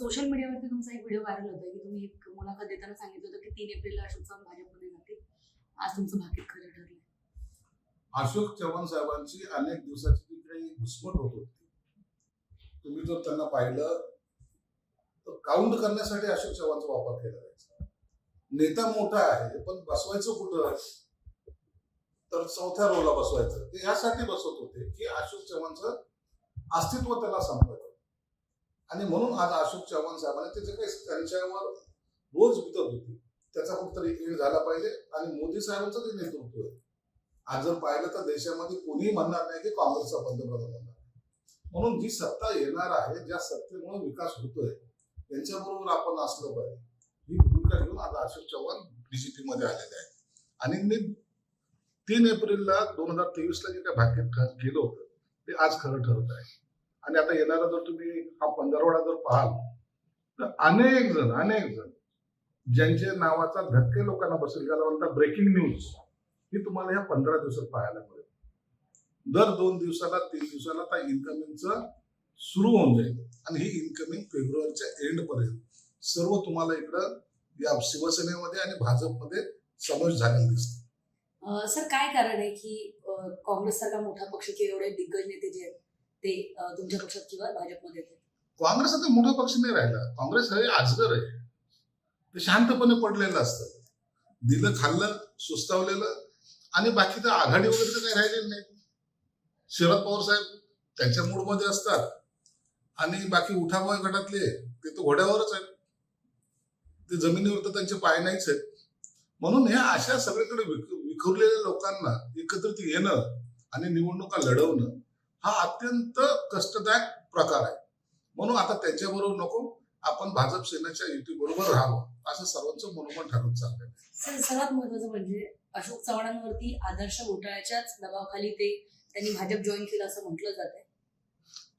Social मीडियावरती तुमचा एक व्हिडिओ व्हायरल होता की तुम्ही एक मुलाखत देताना सांगितलं होतं की तीन एप्रिलला अशोक चव्हाण भाजपमध्ये जातील. आज तुमचं भाकीत खरं ठरलं अशोक चव्हाण साहेबांची अनेक दिवसाची तिकडे घुसमट होत होती. तुम्ही जर त्यांना पाहिलं तर काउंट करण्यासाठी अशोक चव्हाणचा वापर केला जायचा. नेता मोठा आहे पण बसवायचं कुठं? तर चौथ्या रोला बसवायचं. ते यासाठी बसवत होते की अशोक चव्हाणचं अस्तित्व त्याला संपत आणि म्हणून आज अशोक चव्हाण साहेबांनी त्याचं काही त्यांच्यावर रोज विकत होती. त्याचा कुठतरी वेळ झाला पाहिजे आणि मोदी साहेबांचं ते नेतृत्व आहे. आज जर पाहिलं तर देशामध्ये कोणीही म्हणणार नाही की काँग्रेसचा पंतप्रधान होणार. म्हणून जी सत्ता येणार आहे ज्या सत्तेमुळे विकास होतोय त्यांच्याबरोबर आपण असलं पाहिजे. ही भूमिका घेऊन आता अशोक चव्हाण बीजेपी मध्ये आलेले आहेत. आणि मी तीन एप्रिलला दोन हजार तेवीसला जे काय भाग्य केलं होतं ते आज खरं ठरत आहे. आणि आता येणारा जर तुम्ही हा पंधरवडा जर पाहाल तर अनेक जण अनेक जण ज्यांच्या नावाचा धक्के लोकांना बसेल ज्याला म्हणतात ब्रेकिंग न्यूज ही तुम्हाला ह्या पंधरा दिवसात पाहायला मिळेल. दर दोन दिवसाला तीन दिवसाला त्या इन्कमिंगचं सुरू होऊन जाईल. आणि ही इन्कमिंग फेब्रुवारीच्या एंड पर्यंत सर्व तुम्हाला इकडं या शिवसेनेमध्ये आणि भाजपमध्ये समावेश झालेला दिसतो. सर काय कारण आहे की काँग्रेस सारखा मोठा पक्ष किंवा एवढे दिग्गज नेते जे आहेत ते तुमच्या पक्षात किंवा भाजपमध्ये काँग्रेस आता मोठा पक्ष नाही राहिला. काँग्रेस हे आजगर आहे. ते शांतपणे पडलेलं असतं. दिलं खाल्लं सुस्तावलेलं आणि बाकी तर आघाडी वगैरे तर काही राहिलेली नाही. शरद पवार साहेब त्यांच्या मूडमध्ये असतात. आणि बाकी उठावा गटातले ते तर घोड्यावरच आहेत. ते जमिनीवर तर त्यांचे पाय नाहीच आहेत. म्हणून ह्या अशा सगळीकडे विख- विखुरलेल्या लोकांना एकत्रित येणं आणि निवडणुका लढवणं हा अत्यंत कष्टदायक प्रकार आहे. म्हणून आता त्यांच्याबरोबर नको आपण भाजप सेनेच्या युतीबरोबर राहावं असं सर्वांचं मनोमन ठरवून चाललंय. सर सर्वात महत्वाचं म्हणजे अशोक चव्हाणांवरती आदर्श घोटाळ्याच्याच दबावाखाली ते त्यांनी भाजप जॉईन केलं असं म्हटलं जात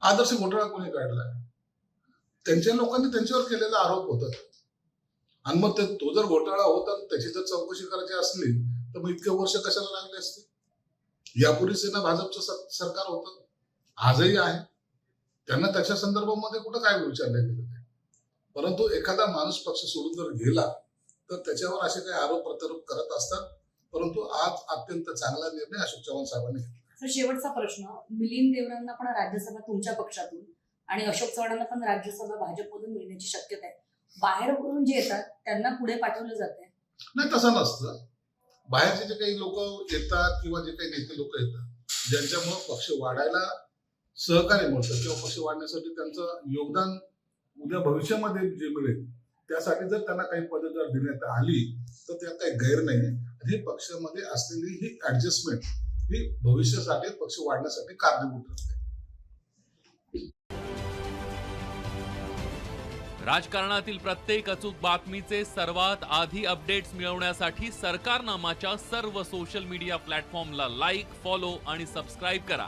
आदर्श घोटाळा कोणी काढला त्यांच्या लोकांनी त्यांच्यावर केलेला आरोप होता. आणि मग ते तो जर घोटाळा होता त्याची जर चौकशी करायची असली तर मग इतके वर्ष कशाला लागले असते? यापूर्वी सेना भाजपचं सरकार होतं. आजही आहे. त्यांना त्याच्या संदर्भामध्ये कुठं काय विचारलं गेलं ते परंतु एखादा माणूस पक्ष सोडून जर गेला तर त्याच्यावर असे काही आरोप प्रत्यारोप करत असतात. परंतु आज अत्यंत चांगला निर्णय अशोक चव्हाण साहेबांनी घेतला. शेवटचा प्रश्न मिलिंद देवरांना पण राज्यसभा तुमच्या पक्षातून आणि अशोक चव्हाणांना पण राज्यसभा भाजपमधून मिळण्याची शक्यता आहे. बाहेरून जे येतात त्यांना पुढे पाठवलं जात नाही तसं नसतं. बाहेरचे जे काही लोक येतात किंवा जे काही नेते लोक येतात ज्यांच्यामुळे पक्ष वाढायला सहकार्य मिळतं किंवा पक्ष वाढण्यासाठी त्यांचं योगदान उद्या भविष्यामध्ये जे मिळेल त्यासाठी जर त्यांना काही पदं जर देण्यात आली तर त्यात काही गैर नाही हे पक्षामध्ये असलेली ही ऍडजस्टमेंट ही भविष्यासाठी पक्ष वाढण्यासाठी कारणीभूत ठरते. राजकारणातील प्रत्येक अचूक बातमीचे सर्वात आधी अपडेट्स मिळवण्यासाठी सरकारनामाच्या सर्व सोशल मीडिया प्लॅटफॉर्मला लाईक फॉलो आणि सबस्क्राईब करा.